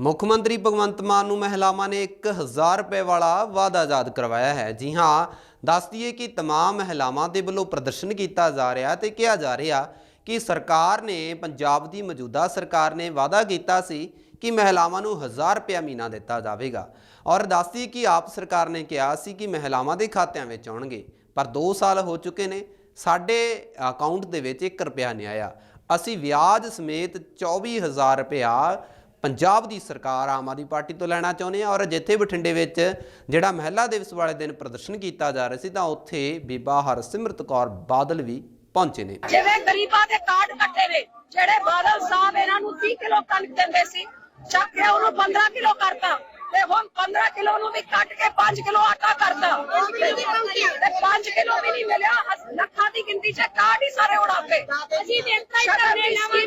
ਮੁੱਖ ਮੰਤਰੀ ਭਗਵੰਤ ਮਾਨ ਨੂੰ ਮਹਿਲਾਵਾਂ ਨੇ 1000 ਰੁਪਏ ਵਾਲਾ ਵਾਅਦਾ ਯਾਦ ਕਰਵਾਇਆ ਹੈ। ਜੀ ਹਾਂ, ਦੱਸ ਦਈਏ ਕਿ ਤਮਾਮ ਮਹਿਲਾਵਾਂ ਦੇ ਵੱਲੋਂ ਪ੍ਰਦਰਸ਼ਨ ਕੀਤਾ ਜਾ ਰਿਹਾ ਤੇ ਕਿਹਾ ਜਾ ਰਿਹਾ ਕਿ ਸਰਕਾਰ ਨੇ, ਪੰਜਾਬ ਦੀ ਮੌਜੂਦਾ ਸਰਕਾਰ ਨੇ ਵਾਅਦਾ ਕੀਤਾ ਸੀ ਕਿ ਮਹਿਲਾਵਾਂ ਨੂੰ 1000 ਰੁਪਏ ਮਹੀਨਾ ਦਿੱਤਾ ਜਾਵੇਗਾ। ਔਰ ਦੱਸਦੀ ਕਿ ਆਪ ਸਰਕਾਰ ਨੇ ਕਿਹਾ ਸੀ ਕਿ ਮਹਿਲਾਵਾਂ ਦੇ ਖਾਤਿਆਂ ਵਿੱਚ ਆਉਣਗੇ, ਪਰ 2 ਸਾਲ ਹੋ ਚੁੱਕੇ ਨੇ, ਸਾਡੇ ਅਕਾਊਂਟ ਦੇ ਵਿੱਚ 1 ਰੁਪਿਆ ਨਹੀਂ ਆਇਆ। ਅਸੀਂ ਵਿਆਜ ਸਮੇਤ 24000 ਰੁਪਇਆ ਪੰਜਾਬ ਦੀ ਸਰਕਾਰ ਆਮ ਆਦਮੀ ਪਾਰਟੀ ਤੋਂ ਲੈਣਾ ਚਾਹੁੰਦੇ ਆ ਔਰ ਜਿੱਥੇ ਬਠਿੰਡੇ ਵਿੱਚ ਜਿਹੜਾ ਮਹਿਲਾ ਦਿਵਸ ਵਾਲੇ ਦਿਨ ਪ੍ਰਦਰਸ਼ਨ ਕੀਤਾ ਜਾ ਰਿਹਾ ਸੀ ਤਾਂ ਉੱਥੇ ਬੀਬਾ ਹਰਸਿਮਰਤ ਕੌਰ ਬਾਦਲ ਵੀ ਪਹੁੰਚੇ ਨੇ। ਜਿਵੇਂ ਗਰੀਬਾਂ ਦੇ ਕਾਰਡ ਕੱਟੇ ਨੇ ਜਿਹੜੇ ਬਾਦਲ ਸਾਹਿਬ ਇਹਨਾਂ ਨੂੰ 30 ਕਿਲੋ ਕਣਕ ਦਿੰਦੇ ਸੀ ਚੱਕ ਕੇ ਉਹਨੂੰ 15 ਕਿਲੋ ਕਰਤਾ ਤੇ ਹੁਣ 15 ਕਿਲੋ ਨੂੰ ਵੀ ਕੱਟ ਕੇ 5 ਕਿਲੋ ਆਟਾ ਕਰਤਾ। ਤੇ 5 ਕਿਲੋ ਵੀ ਨਹੀਂ ਮਿਲਿਆ ਲੱਖਾਂ ਦੀ ਗਿਣਤੀ 'ਚ ਕਾਰਡ ਹੀ ਸਾਰੇ ਉਡਾਤੇ। ਅਸੀਂ ਦੇਖਤਾ ਹੀ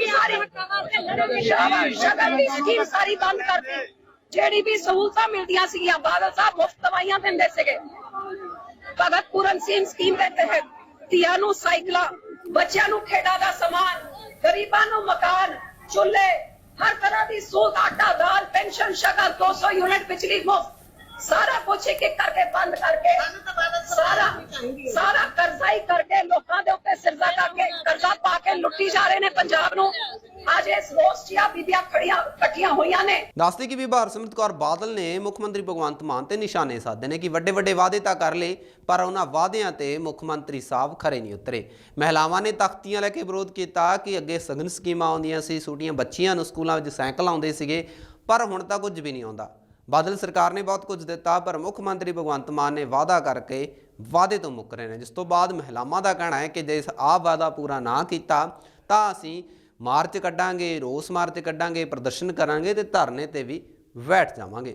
ਸਾਰੀ ਸ਼ਗਨ ਦੀ ਸਕੀਮ ਸਾਰੀ ਬੰਦ ਕਰਤੀ। ਜਿਹੜੀ ਵੀ ਸਹੂਲਤਾਂ ਮਿਲਦੀਆਂ ਸੀਗੀਆਂ ਬਾਦਲ ਸਾਹਿਬ ਮੁਫਤ ਦਵਾਈਆਂ ਦਿੰਦੇ ਸੀਗੇ। ਭਗਤ ਪੂਰਨ ਸਿੰਘ ਸਕੀਮ ਦੇ ਤਹਿਤ ਧੀਆਂ ਨੂੰ ਸਾਈਕਲਾਂ ਬੱਚਿਆਂ ਨੂੰ ਖੇਡਾਂ ਦਾ ਸਮਾਨ ਗਰੀਬਾਂ ਨੂੰ ਮਕਾਨ ਚੁੱਲ੍ਹੇ ਹਰ ਤਰ੍ਹਾਂ ਦੀ ਸਹੂਲਤ ਆਟਾ ਦਾਲ ਪੈਨਸ਼ਨ ਸ਼ਕਲ 200 ਯੂਨਿਟ ਬਿਜਲੀ ਮੁਫਤ। ਸਾਰਾ ਕੁਝ ਇੱਕ ਇੱਕ ਕਰਕੇ ਬੰਦ ਕਰਕੇ ਸਾਰਾ ਸਾਰਾ ਕਰਜ਼ਾ ਹੀ ਕਰਕੇ ਲੋਕਾਂ ਦੇ ਉੱਤੇ ਸਿਰਜ਼ਾ ਕਰਕੇ ਕਰਜ਼ਾ ਪਾ ਕੇ ਲੁੱਟੀ ਜਾ ਰਹੇ ਨੇ ਪੰਜਾਬ ਨੂੰ। ਅੱਜ ਇਸ ਰੋਸ ਬੀਬੀਆਂ ਖੜੀਆਂ ਇਕੱਠੀਆਂ ਹੋਈਆਂ ਨੇ। ਦੱਸਦੇ ਕਿ ਬੀਬਾ ਹਰਸਿਮਰਤ ਕੌਰ ਬਾਦਲ ਨੇ ਮੁੱਖ ਮੰਤਰੀ ਭਗਵੰਤ ਮਾਨ ਤੇ ਨਿਸ਼ਾਨੇ ਸਾਧੇ ਨੇ ਕਿ ਵੱਡੇ ਵੱਡੇ ਵਾਅਦੇ ਤਾਂ ਕਰ ਲਏ, ਪਰ ਉਹਨਾਂ ਵਾਅਦਿਆਂ ਤੇ ਮੁੱਖ ਮੰਤਰੀ ਸਾਹਿਬ ਖਰੇ ਨਹੀਂ ਉਤਰੇ। ਮਹਿਲਾਵਾਂ ਨੇ ਤਖਤੀਆਂ ਲੈ ਕੇ ਵਿਰੋਧ ਕੀਤਾ ਕਿ ਅੱਗੇ ਸਗਨ ਸਕੀਮਾਂ ਆਉਂਦੀਆਂ ਸੀ, ਛੋਟੀਆਂ ਬੱਚੀਆਂ ਨੂੰ ਸਕੂਲਾਂ ਵਿੱਚ ਸਾਈਕਲ ਆਉਂਦੇ ਸੀਗੇ, ਪਰ ਹੁਣ ਤਾਂ ਕੁਝ ਵੀ ਨਹੀਂ ਆਉਂਦਾ। ਬਾਦਲ ਸਰਕਾਰ ਨੇ ਬਹੁਤ ਕੁਝ ਦਿੱਤਾ, ਪਰ ਮੁੱਖ ਮੰਤਰੀ ਭਗਵੰਤ ਮਾਨ ਨੇ ਵਾਅਦਾ ਕਰਕੇ ਵਾਅਦੇ ਤੋਂ ਮੁੱਕ ਰਹੇ ਨੇ। ਜਿਸ ਤੋਂ ਬਾਅਦ ਮਹਿਲਾਵਾਂ ਦਾ ਕਹਿਣਾ ਹੈ ਕਿ ਜੇ ਆਹ ਵਾਅਦਾ ਪੂਰਾ ਨਾ ਕੀਤਾ, ਤਾਂ ਅਸੀਂ ਮਾਰਚ ਕੱਢਾਂਗੇ ਰੋਸ ਮਾਰਚ ਕੱਢਾਂਗੇ ਪ੍ਰਦਰਸ਼ਨ ਕਰਾਂਗੇ ਤੇ ਧਰਨੇ ਤੇ ਵੀ ਬੈਠ ਜਾਵਾਂਗੇ।